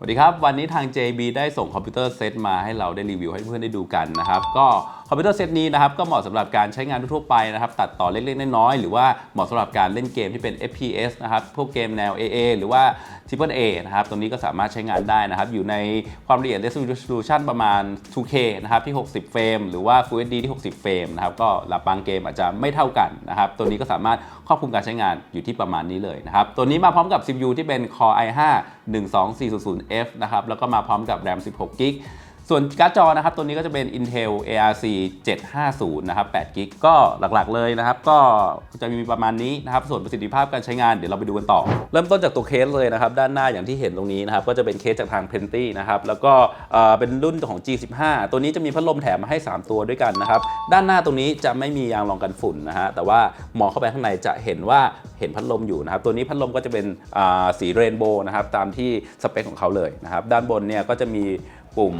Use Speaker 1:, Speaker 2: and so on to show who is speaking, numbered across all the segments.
Speaker 1: สวัสดีครับ วันนี้ทาง JB ได้ส่งคอมพิวเตอร์เซตมาให้เราได้รีวิวให้เพื่อนได้ดูกันนะครับ ก็คอมพิวเตอร์เซตนี้นะครับก็เหมาะสำหรับการใช้งานทั่วไปนะครับ ตัดต่อเล็กๆน้อยๆหรือว่าเหมาะสำหรับการเล่นเกมที่เป็น FPS นะครับ พวกเกมแนว AA หรือว่า Triple A นะครับ ตรงนี้ก็สามารถใช้งานได้นะครับ อยู่ในความละเอียด resolution ประมาณ 2K นะครับที่ 60 เฟรมหรือว่า Full HD ที่ 60 เฟรมนะครับ ก็หลับบางเกมอาจจะไม่เท่ากันนะครับ ตัวนี้ก็สามารถครอบคุมการใช้งานอยู่ที่ประมาณนี้เลยนะครับ ตัวนี้มาพร้อมกับ CPU ที่เป็น Core i5 F นะครับแล้วก็มาพร้อมกับ RAM 16 g b ส่วนการ์ดจอนะครับตัวนี้ก็จะเป็น Intel ARC 750 นะครับ8 g b ก็หลักๆเลยนะครับ ก็จะมีประมาณนี้นะครับ ส่วนประสิทธิภาพการใช้งานเดี๋ยวเราไปดูกันต่อ เริ่มต้นจากตัวเคสเลยนะครับ ด้านหน้าอย่างที่เห็นตรงนี้นะครับ ก็จะเป็นเคสจากทาง Plenty นะครับ แล้วก็เเป็นรุ่นของ G15 ตัวนี้จะมีพัดลมแถมมาให้ 3 ตัวด้วยกันนะครับ ด้านหน้าตรงนี้จะไม่มียางรองกันฝุ่นนะฮะแต่ว่ามองเข้าไปข้างในจะเห็นว่าเห็นพัดลมอยู่นะครับตัวนี้พัดลมก็จะเป็นสีเรนโบว์นะครับตามที่สเปคของเขาเลยนะครับด้านบนเนี่ยก็จะมีปุ่ม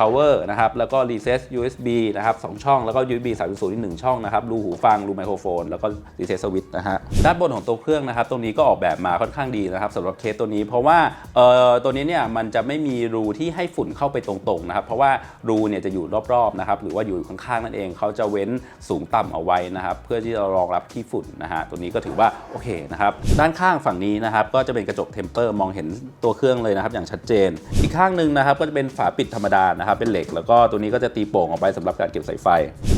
Speaker 1: power นะครับแล้วก็ reset USB นะครับ2ช่อง แล้วก็ USB 3.0อีก1ช่องนะครับรูหูฟังรูไมโครโฟน แล้วก็ reset switch นะฮะด้านบนของตัวเครื่องนะครับตรงนี้ก็ออกแบบมาค่อนข้างดีนะครับสำหรับเคสตัวนี้ เพราะว่าเอ่อตัวนี้เนี่ยมันจะไม่มีรูที่ให้ฝุ่นเข้าไปตรงๆนะครับเพราะว่ารูเนี่ยจะอยู่รอบๆนะครับหรือว่าอยู่ข้างๆนั่นเองเขาจะเว้นสูงต่ำเอาไว้นะครับเพื่อที่จะรองรับที่ฝุ่นนะฮะตัวนี้ก็ถือว่าโอเคนะครับด้านข้างฝั่งนี้นะครับก็จะเป็นกระจกเทมเปอร์มองเห็นตัวเครื่องเลยนะครับอย่างชัดเจน อีกข้างหนึ่งนะครับก็จะเป็นฝาปิดธรรมดานะครับเป็นเหล็ก แล้วก็ตัวนี้ก็จะตีโป่งออกไปสำหรับการเก็บสายไฟ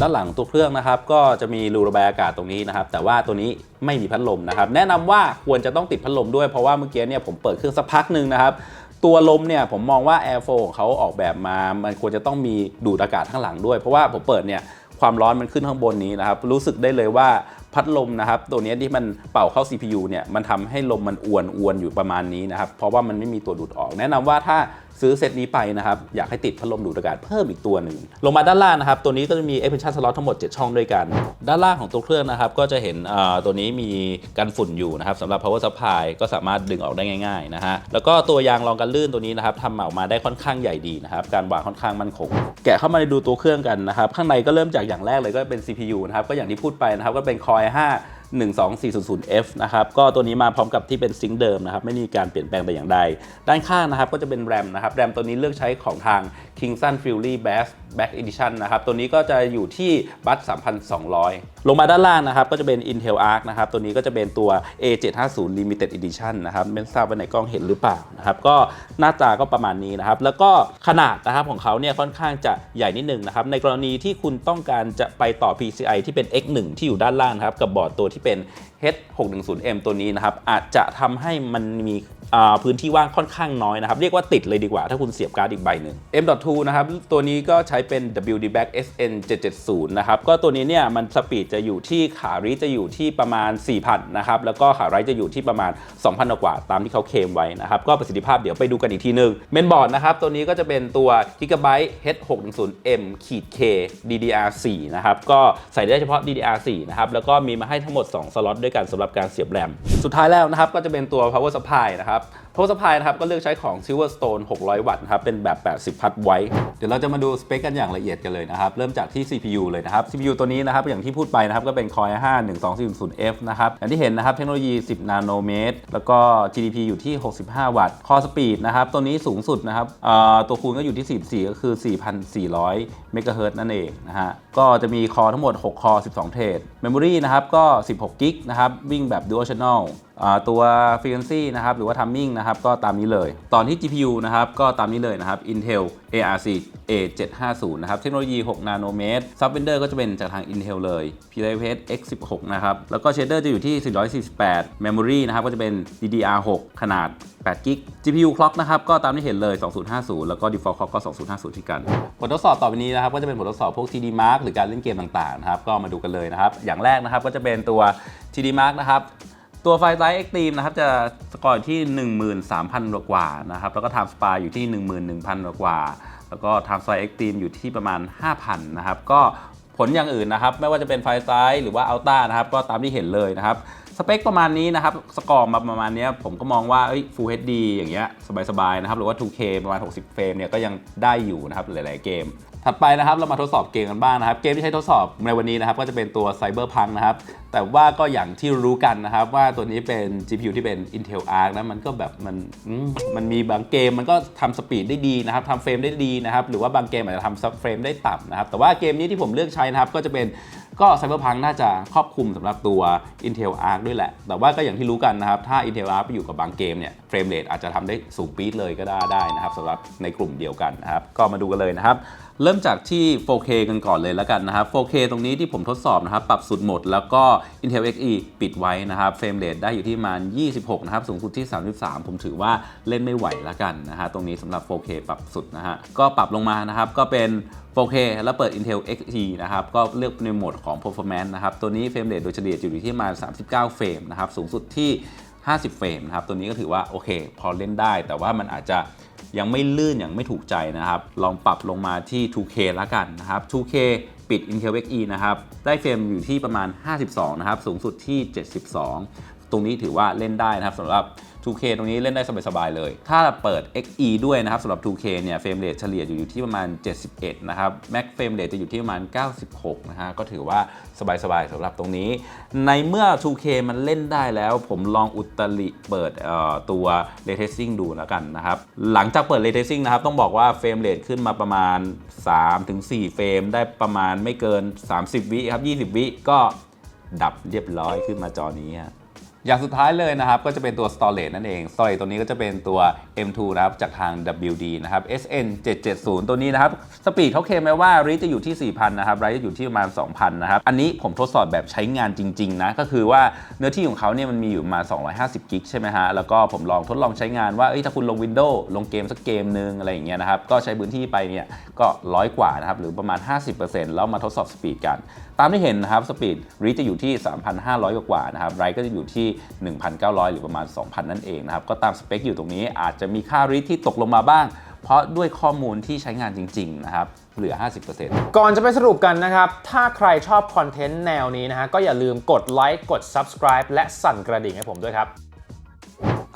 Speaker 1: ด้านหลังตัวเครื่องนะครับก็จะมีรูระบายอากาศตรงนี้นะครับแต่ว่าตัวนี้ไม่มีพัดลมนะครับแนะนำว่าควรจะต้องติดพัดลมด้วยเพราะว่าเมื่อกี้เนี่ยผมเปิดเครื่องสักพักหนึ่งนะครับตัวลมเนี่ยผมมองว่า Air 4ของเขาออกแบบมา มันควรจะต้องมีดูดอากาศข้างหลังด้วย เพราะว่าผมเปิดเนี่ยความร้อนมันขึ้นข้างบนนี้นะครับรู้สึกได้เลยว่า พัดลมนะครับ ตัวนี้ที่มันเป่าเข้า CPU เนี่ยมันทำให้ลมมันอวนอวนอยู่ประมาณนี้นะครับ เพราะว่ามันไม่มีตัวดูดออก แนะนำว่าถ้าซื้อเซตนี้ไปนะครับ อยากให้ติดพัดลมดูดอากาศเพิ่มอีกตัวหนึ่ง ลงมาด้านล่างนะครับ ตัวนี้ก็จะมี expansion slot ทั้งหมด 7 ช่องด้วยกัน ด้านล่างของตัวเครื่องนะครับ ก็จะเห็นตัวนี้มีกันฝุ่นอยู่นะครับสำหรับ power supply ก็สามารถดึงออกได้ง่ายๆนะฮะแล้วก็ตัวยางรองกันลื่นตัวนี้นะครับทำออกมาได้ค่อนข้างใหญ่ดีนะครับการวางค่อนข้างมั่นคงแกะเข้ามาดูตัวเครื่องกันนะครับข้างในก็เริ่มจากอย่างแรกเลยก็เป็น CPU นะครับก็อย่างที่พูดไปนะครับก็เป็น Core 5 12400F นะครับก็ตัวนี้มาพร้อมกับที่เป็นซิงค์เดิมนะครับไม่มีการเปลี่ยนแปลงแต่อย่างใด ด้านข้างนะครับก็จะเป็นแรมนะครับแรมตัวนี้เลือกใช้ของทาง Kingston Fury Bass Back Edition นะครับตัวนี้ก็จะอยู่ที่บัต3,200 ลงมาด้านล่างนะครับก็จะเป็น Intel Arc นะครับตัวนี้ก็จะเป็นตัว A750 Limited Edition นะครับไม่ทราบว่าในกล้องเห็นหรือเปล่านะครับก็หน้าตาก็ประมาณนี้นะครับแล้วก็ขนาดนะครับของเขาเนี่ยค่อนข้างจะใหญ่นิดนึงนะครับในกรณีที่คุณต้องการจะไปต่อ PCI ที่เป็น X1 ที่อยู่ด้านล่างครับกับบอร์ดตัวที่เป็น H610M ตัวนี้นะครับอาจจะทำให้มันมีพื้นที่ว่างค่อนข้างน้อยนะครับ เรียกว่าติดเลยดีกว่าถ้าคุณเสียบการ์ดอีกใบหนึ่ง M.2 นะครับ ตัวนี้ก็ใช้เป็น WD Back SN 770นะครับ ก็ตัวนี้เนี่ยมันสปีดจะอยู่ที่ขารีจะอยู่ที่ประมาณ 4,000 นะครับ แล้วก็ขาไรจะอยู่ที่ประมาณ 2,000 กว่าตามที่เขาเคลมไว้นะครับ ก็ประสิทธิภาพเดี๋ยวไปดูกันอีกทีนึงเมนบอร์ดนะครับ ตัวนี้ก็จะเป็นตัว Gigabyte H610M K DDR4 นะครับ ก็ใส่ได้เฉพาะ DDR4 นะครับ แล้วก็มีมาให้ทั้งหมด2 สล็อตด้วยกันสำหรับการเสียบแรม สุดท้ายแล้วนะครับก็จะเป็นตัว power supply นะครับ power supply นะครับก็เลือกใช้ของ Silverstone 600 วัตต์นะครับเป็นแบบ 80 พัทไว้ เดี๋ยวเราจะมาดูสเปคกันอย่างละเอียดกันเลยนะครับ เริ่มจากที่ CPU เลยนะครับ CPU ตัวนี้นะครับอย่างที่พูดไปนะครับก็เป็น Core i5 12400F นะครับอย่างที่เห็นนะครับเทคโนโลยี 10 นาโนเมตร แล้วก็ GDP อยู่ที่ 65 วัตต์ Core Speed นะครับตัวนี้สูงสุดนะครับตัวคูณก็อยู่ที่ 44 ก็คือ 4,400 เมกะเฮิรตซ์นั่นเองนะฮะก็จะมีคอทั้งหมด 6 คอ 12 เทรด Memory นะครับก็ 16 16 กิกนะครับ วิ่งแบบ Dual Channel ตัว Frequency นะครับหรือว่า Timing นะครับก็ตามนี้เลย ตอนที่ GPU นะครับก็ตามนี้เลยนะครับ Intel ARC A750 นะครับเทคโนโลยี 6 นาโนเมตร Sub Render ก็จะเป็นจากทาง Intel เลย PIPS X16 นะครับแล้วก็ Shader จะอยู่ที่ 448 Memory นะครับก็จะเป็น DDR6 ขนาด8กิก GPU clock นะครับก็ตามที่เห็นเลย 2050 แล้วก็ default clock ก็ 2050 ที่กัน บททดสอบต่อไปนี้นะครับก็จะเป็นบททดสอบพวก TD Mark หรือการเล่นเกมต่างๆนะครับก็มาดูกันเลยนะครับอย่างแรกนะครับก็จะเป็นตัว TD Mark นะครับ ตัวไฟไซส์ Extreme นะครับจะสกอร์อยู่ที่ 13,000 กว่านะครับแล้วก็ Time Spa อยู่ที่ 11,000 กว่า แล้วก็ Time Spa Extreme อยู่ที่ประมาณ 5,000 นะครับ ก็ผลอย่างอื่นนะครับ ไม่ว่าจะเป็นไฟไซส์หรือว่า Ultra นะครับ ก็ตามที่เห็นเลยนะครับ สเปคประมาณนี้นะครับ สกอร์มาประมาณเนี้ยผมก็มองว่าเอ้ย Full HD อย่างเงี้ยสบายๆนะครับหรือว่า 2K ประมาณ 60 เฟรมเนี่ยก็ยังได้อยู่นะครับหลายๆเกม ถัดไปนะครับเรามาทดสอบเกมกันบ้างนะครับ เกมที่ใช้ทดสอบในวันนี้นะครับ ก็จะเป็นตัว Cyberpunk นะครับ แต่ว่าก็อย่างที่รู้กันนะครับ ว่าตัวนี้เป็น GPU ที่เป็น Intel Arc นะมันก็แบบมันมันมีบางเกมมันก็ทำสปีดได้ดีนะครับทำเฟรมได้ดีนะครับ หรือว่าบางเกมอาจจะทำซับเฟรมได้ต่ำนะครับ แต่ว่าเกมนี้ที่ผมเลือกใช้นะครับก็จะเป็นก็ Cyberpunk น่าจะครอบคลุมสำหรับตัว Intel Arc ด้วยแหละ แต่ว่าก็อย่างที่รู้กันนะครับ ถ้า Intel Arc ไปอยู่กับบางเกมเนี่ยเฟรมเรทอาจจะทำได้สูงปี๊ดเลยก็ได้ได้นะครับสำหรับในกลุ่มเดียวกันนะครับก็มาดูกันเลยนะครับ เริ่มจากที่ 4K กันก่อนเลยแล้วกันนะครับ 4K ตรงนี้ที่ผมทดสอบนะครับปรับสุดโหมด แล้วก็ Intel Xe ปิดไว้นะครับเฟรมเรทได้อยู่ที่ประมาณ 26 นะครับ สูงสุดที่ 33 ผมถือว่าเล่นไม่ไหวแล้วกันนะฮะตรงนี้สำหรับ 4K ปรับสุดนะฮะก็ปรับลงมานะครับก็เป็น 4K แล้วเปิด Intel Xe นะครับก็เลือกในโหมดของ performance นะครับตัวนี้เฟรมเรทโดยเฉลี่ยอยู่ที่ประมาณ 39 เฟรมนะครับสูงสุดที่ 50 เฟรมนะครับตัวนี้ก็ถือว่าโอเค พอเล่นได้แต่ว่ามันอาจจะ ยังไม่ลื่นอย่างไม่ถูกใจนะครับ ลองปรับลงมาที่ 2K แล้วกันนะครับ 2K ปิด Intel Xe นะครับ ได้เฟรมอยู่ที่ประมาณ 52 นะครับ สูงสุดที่ 72 ตรงนี้ถือว่าเล่นได้นะครับสำหรับ 2K ตรงนี้เล่นได้สบายๆเลย ถ้าเปิด XE ด้วยนะครับสำหรับ 2K เนี่ยเฟรมเรทเฉลี่ยอยู่ที่ประมาณ 71 นะครับ Max เฟรมเรทจะอยู่ที่ประมาณ 96 นะฮะก็ถือว่าสบายๆสำหรับตรงนี้ ในเมื่อ 2K มันเล่นได้แล้วผมลองอุตริเปิดตัว Ray Tracing ดูแล้วกันนะครับ หลังจากเปิด Ray Tracing นะครับ ต้องบอกว่าเฟรมเรทขึ้นมาประมาณ 3-4 เฟรม ได้ประมาณไม่เกิน 30 วิครับ 20 วิก็ดับเรียบร้อยขึ้นมาจอนี้ฮะ อย่างสุดท้ายเลยนะครับ ก็จะเป็นตัว storage นั่นเอง storage ตัวนี้ก็จะเป็นตัว M2 นะครับจากทาง WD นะครับ SN 770ตัวนี้นะครับสปีดเขาเคลมไว้ว่า read จะอยู่ที่ 4,000 นะครับ write จะอยู่ที่ประมาณ 2,000 นะครับ อันนี้ผมทดสอบแบบใช้งานจริง ๆ นะ ก็คือว่าเนื้อที่ของเขาเนี่ยมันมีอยู่มา 250 กิกใช่ไหมฮะ แล้วก็ผมลองทดลองใช้งานว่าเอ้ยถ้าคุณลง Windows ลงเกมสักเกมนึงอะไรอย่างเงี้ยนะครับก็ใช้พื้นที่ไปเนี่ยก็ร้อยกว่านะครับหรือประมาณ 50%แล้วมาทดสอบสปีดกันามที่เห็นนะครับสปีดรีจะอยู่ที่ 3,500 กว่าๆนะครับไรก็จะอยู่ที่ 1,900 หรือประมาณ 2,000 นั่นเองนะครับก็ตามสเปคอยู่ตรงนี้อาจจะมีค่ารีที่ตกลงมาบ้าง เพราะด้วยข้อมูลที่ใช้งานจริงๆนะครับเหลือ 50%
Speaker 2: ก่อนจะไปสรุปกันนะครับ ถ้าใครชอบคอนเทนต์แนวนี้นะฮะก็อย่าลืมกดไลค์กด subscribe และสั่นกระดิ่งให้ผมด้วยครับ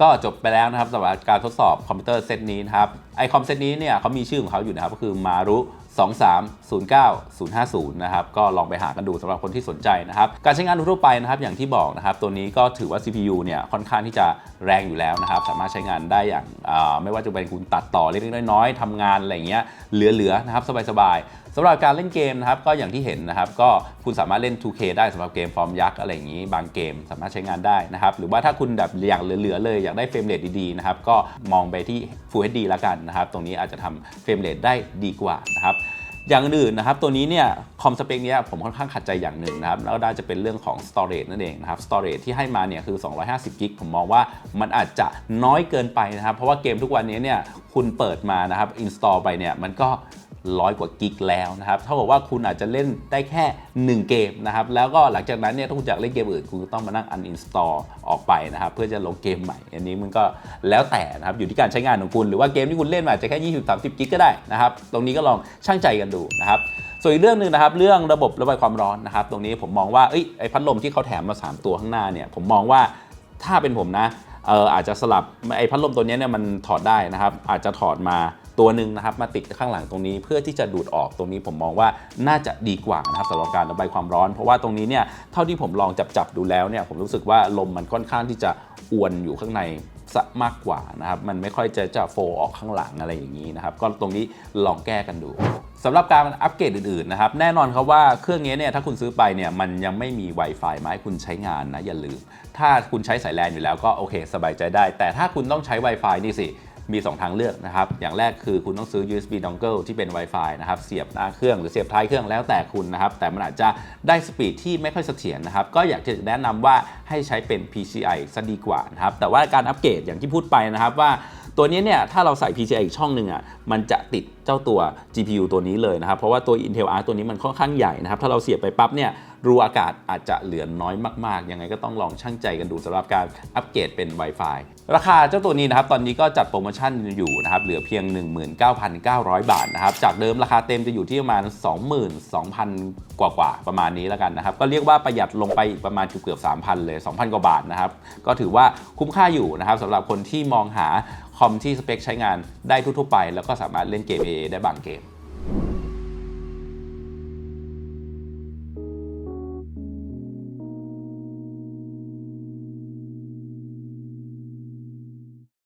Speaker 1: ก็จบไปแล้วนะครับสำหรับการทดสอบคอมพิวเตอร์เซตนี้นะครับไอคอมเซตนี้เนี่ยเขามีชื่อของเขาอยู่นะครับก็คือมารุ 2309050 นะครับ ก็ลองไปหากันดูสำหรับคนที่สนใจนะครับ การใช้งานทั่วไปนะครับ อย่างที่บอกนะครับ ตัวนี้ก็ถือว่า CPU เนี่ย ค่อนข้างที่จะแรงอยู่แล้วนะครับ สามารถใช้งานได้อย่างไม่ว่าจะเป็นคุณตัดต่อเล็กๆน้อยๆทำงานอะไรอย่างเงี้ย เหลือๆนะครับ สบายๆ สำหรับการเล่นเกมนะครับก็อย่างที่เห็นนะครับก็คุณสามารถเล่น 2K ได้สำหรับเกมฟอร์มยักษ์อะไรอย่างนี้ บางเกมสามารถใช้งานได้นะครับหรือว่าถ้าคุณแบบอยากเหลือๆเลยอยากได้เฟรมเรทดีๆนะครับก็มองไปที่ Full HD แล้วกันนะครับตรงนี้อาจจะทำเฟรมเรทได้ดีกว่านะครับอย่างอื่นนะครับ ตัวนี้เนี่ยคอมสเปคเนี้ยผมค่อนข้างขัดใจอย่างหนึ่งนะครับ แล้วก็น่าจะเป็นเรื่องของ storage นั่นเองนะครับ storage ที่ให้มาเนี่ยคือ 250 กิกผมมองว่ามันอาจจะน้อยเกินไปนะครับ เพราะว่าเกมทุกวันนี้เนี่ยคุณเปิดมานะครับ install ไปเนี่ยมันก็ ร้อยกว่ากิกแล้วนะครับเท่ากับว่าคุณอาจจะเล่นได้แค่ 1 เกมนะครับแล้วก็หลังจากนั้นเนี่ยถ้าคุณอยากเล่นเกมอื่นคุณก็ต้องมานั่ง uninstall ออกไปนะครับเพื่อจะลงเกมใหม่ อันนี้มันก็แล้วแต่นะครับอยู่ที่การใช้งานของคุณหรือว่าเกมที่คุณเล่นอาจจะแค่ 20-30 กิกก็ได้นะครับตรงนี้ก็ลองช่างใจกันดูนะครับส่วนอีกเรื่องหนึ่งนะครับเรื่องระบบระบายความร้อนนะครับตรงนี้ผมมองว่าเอ้ยไอพัดลมที่เขาแถมมา 3 ตัวข้างหน้าเนี่ยผมมองว่าถ้าเป็นผมนะเอออาจจะสลับไอ้พัดลมตัวนี้เนี่ยมันถอดได้นะครับอาจจะถอดมา ตัวหนึ่งนะครับมาติดข้างหลังตรงนี้ เพื่อที่จะดูดออกตรงนี้ผมมองว่าน่าจะดีกว่านะครับสำหรับการระบายความร้อน เพราะว่าตรงนี้เนี่ยเท่าที่ผมลองจับจับดูแล้วเนี่ยผมรู้สึกว่าลมมันค่อนข้างที่จะอวนอยู่ข้างในซะมากกว่านะครับ มันไม่ค่อยจะจะโฟออกข้างหลังอะไรอย่างนี้นะครับ ก็ตรงนี้ลองแก้กันดูสำหรับการอัปเกรดอื่นๆนะครับ แน่นอนครับว่าเครื่องนี้เนี่ยถ้าคุณซื้อไปเนี่ยมันยังไม่มี Wi-Fi มาให้คุณใช้งานนะอย่าลืม ถ้าคุณใช้สายแลนอยู่แล้วก็โอเค สบายใจได้ แต่ถ้าคุณต้องใช้ Wi-Fi นี่สิ มี 2 ทางเลือกนะครับ อย่างแรกคือคุณต้องซื้อ USB dongle ที่เป็น Wi-Fi นะครับ เสียบหน้าเครื่องหรือเสียบท้ายเครื่องแล้วแต่คุณนะครับ แต่มันอาจจะได้สปีดที่ไม่ค่อยเสถียรนะครับ ก็อยากจะแนะนำว่าให้ใช้เป็น PCI ซะดีกว่านะครับ แต่ว่าการอัปเกรดอย่างที่พูดไปนะครับว่าตัวนี้เนี่ยถ้าเราใส่ PCI อีกช่องหนึ่งอะมันจะติด เจ้าตัว GPU ตัวนี้เลยนะครับ เพราะว่าตัว Intel Arc ตัวนี้มันค่อนข้างใหญ่นะครับ ถ้าเราเสียบไปปั๊บเนี่ยรูอากาศอาจจะเหลือน้อยมาก ๆ ยังไงก็ต้องลองช่างใจกันดูสำหรับการอัปเกรดเป็น Wi-Fi ราคาเจ้าตัวนี้นะครับ ตอนนี้ก็จัดโปรโมชั่นอยู่นะครับ เหลือเพียง 19,900 บาทนะครับ จากเดิมราคาเต็มจะอยู่ที่ประมาณ 22,000 กว่าๆประมาณนี้แล้วกันนะครับ ก็เรียกว่าประหยัดลงไปอีกประมาณเกือบๆ3,000 เลย 2,000 กว่าบาทนะครับ ก็ถือว่าคุ้มค่าอยู่นะครับสำหรับคนที่มองหาคอมที่สเปคใช้งานได้ทั่วๆไป แล้วก็สามารถเล่นเกม AA ได้บางเกม